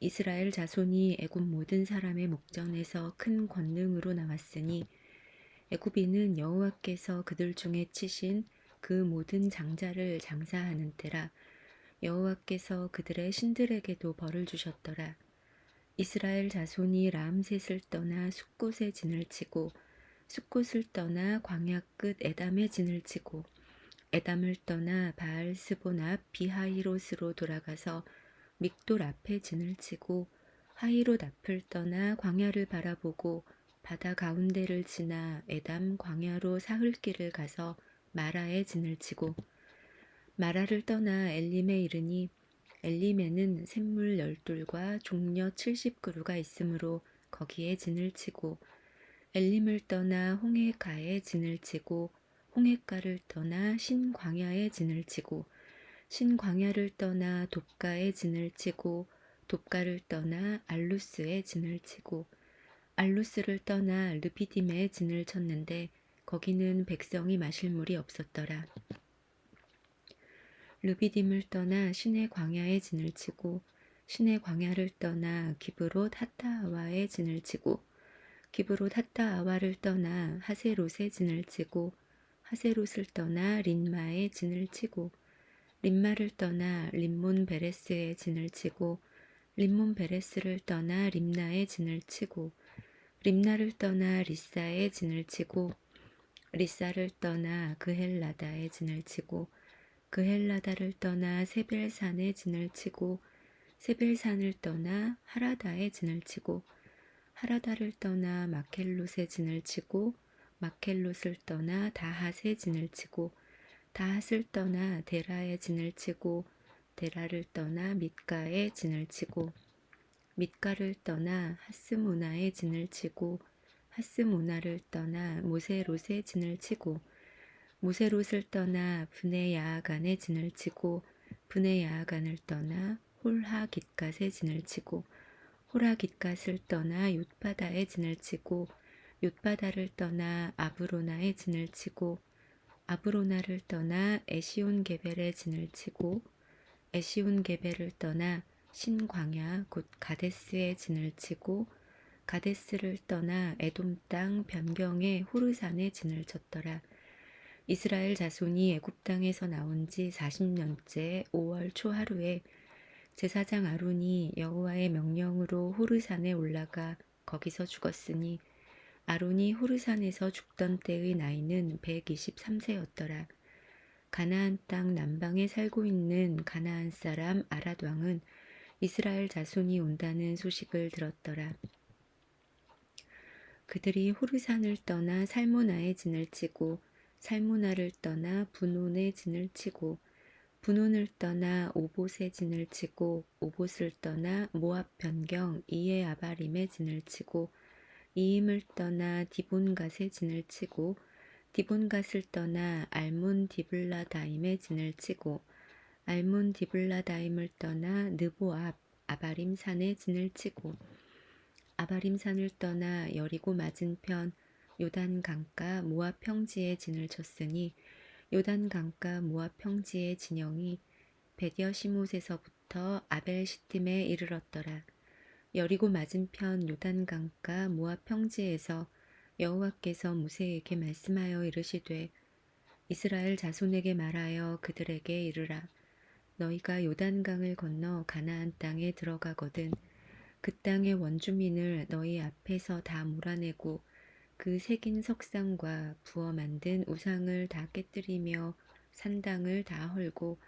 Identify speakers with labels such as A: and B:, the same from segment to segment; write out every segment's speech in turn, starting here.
A: 이스라엘 자손이 애굽 모든 사람의 목전에서 큰 권능으로 나왔으니 애굽인은 여호와께서 그들 중에 치신 그 모든 장자를 장사하는 때라 여호와께서 그들의 신들에게도 벌을 주셨더라. 이스라엘 자손이 라암셋을 떠나 숫곳에 진을 치고 숫곳을 떠나 광야 끝 에담에 진을 치고 에담을 떠나 바알스본 앞 비하이롯으로 돌아가서 믹돌 앞에 진을 치고 하이롯 앞을 떠나 광야를 바라보고 바다 가운데를 지나 에담 광야로 사흘길을 가서 마라에 진을 치고 마라를 떠나 엘림에 이르니 엘림에는 샘물 열둘과 종려 칠십 그루가 있으므로 거기에 진을 치고 엘림을 떠나 홍해가에 진을 치고 홍해가를 떠나 신광야에 진을 치고 신광야를 떠나 돕가에 진을 치고 돕가를 떠나 알루스에 진을 치고 알루스를 떠나 르피딤에 진을 쳤는데 거기는 백성이 마실 물이 없었더라. 르비딤을 떠나 신의 광야에 진을 치고 신의 광야를 떠나 기브롯 하타아와에 진을 치고 기브롯 하타아와를 떠나 하세롯에 진을 치고 하세롯을 떠나 린마에 진을 치고 림마를 떠나 림몬 베레스에 진을 치고 림몬 베레스를 떠나 림나에 진을 치고 림나를 떠나 리사에 진을 치고 리사를 떠나 그헬라다에 진을 치고 그헬라다를 떠나 세벨산에 진을 치고 세벨산을 떠나 하라다에 진을 치고 하라다를 떠나 마켈롯에 진을 치고 마켈롯을 떠나 다핫에 진을 치고 다핫을 떠나 데라에 진을 치고 데라를 떠나 밑가에 진을 치고 밑가를 떠나 하스모나에 진을 치고 하스모나를 떠나 모세롯에 진을 치고 모세롯을 떠나 분의 야아간에 진을 치고 분의 야아간을 떠나 홀하 깃갓에 진을 치고 호라 깃갓을 떠나 윳바다에 진을 치고 윳바다를 떠나 아브로나에 진을 치고 아브로나를 떠나 에시온 게벨에 진을 치고 에시온 게벨을 떠나 신광야 곧 가데스에 진을 치고 가데스를 떠나 에돔 땅 변경의 호르산에 진을 쳤더라. 이스라엘 자손이 애굽 땅에서 나온 지 40년째 5월 초 하루에 제사장 아론이 여호와의 명령으로 호르산에 올라가 거기서 죽었으니 아론이 호르산에서 죽던 때의 나이는 123세였더라. 가나안 땅 남방에 살고 있는 가나안 사람 아랏 왕은 이스라엘 자손이 온다는 소식을 들었더라. 그들이 호르산을 떠나 살모나에 진을 치고 살모나를 떠나 분온에 진을 치고 분온을 떠나 오봇에 진을 치고 오봇을 떠나 모압 변경 이에 아바림에 진을 치고 이임을 떠나 디본갓에 진을 치고 디본갓을 떠나 알몬 디블라다임에 진을 치고 알몬 디블라다임을 떠나 느보압 아바림 산에 진을 치고 아바림 산을 떠나 여리고 맞은편 요단 강가 모압 평지에 진을 쳤으니 요단 강가 모압 평지의 진영이 베디어시못에서부터 아벨 시팀에 이르렀더라. 여리고 맞은편 요단 강가 모압 평지에서 여호와께서 모세에게 말씀하여 이르시되 이스라엘 자손에게 말하여 그들에게 이르라 너희가 요단강을 건너 가나안 땅에 들어가거든 그 땅의 원주민을 너희 앞에서 다 몰아내고 그 새긴 석상과 부어 만든 우상을 다 깨뜨리며 산당을 다 헐고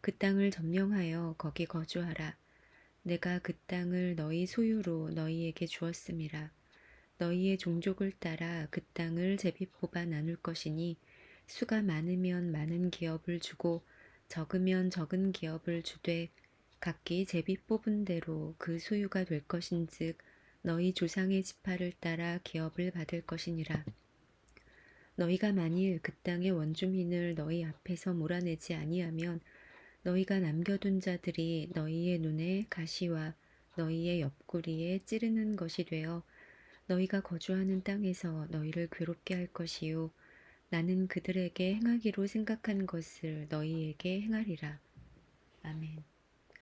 A: 그 땅을 점령하여 거기 거주하라. 내가 그 땅을 너희 소유로 너희에게 주었음이라. 너희의 종족을 따라 그 땅을 제비 뽑아 나눌 것이니 수가 많으면 많은 기업을 주고 적으면 적은 기업을 주되 각기 제비 뽑은 대로 그 소유가 될 것인즉 너희 조상의 지파를 따라 기업을 받을 것이니라. 너희가 만일 그 땅의 원주민을 너희 앞에서 몰아내지 아니하면 너희가 남겨둔 자들이 너희의 눈에 가시와 너희의 옆구리에 찌르는 것이 되어 너희가 거주하는 땅에서 너희를 괴롭게 할 것이요 나는 그들에게 행하기로 생각한 것을 너희에게 행하리라. 아멘.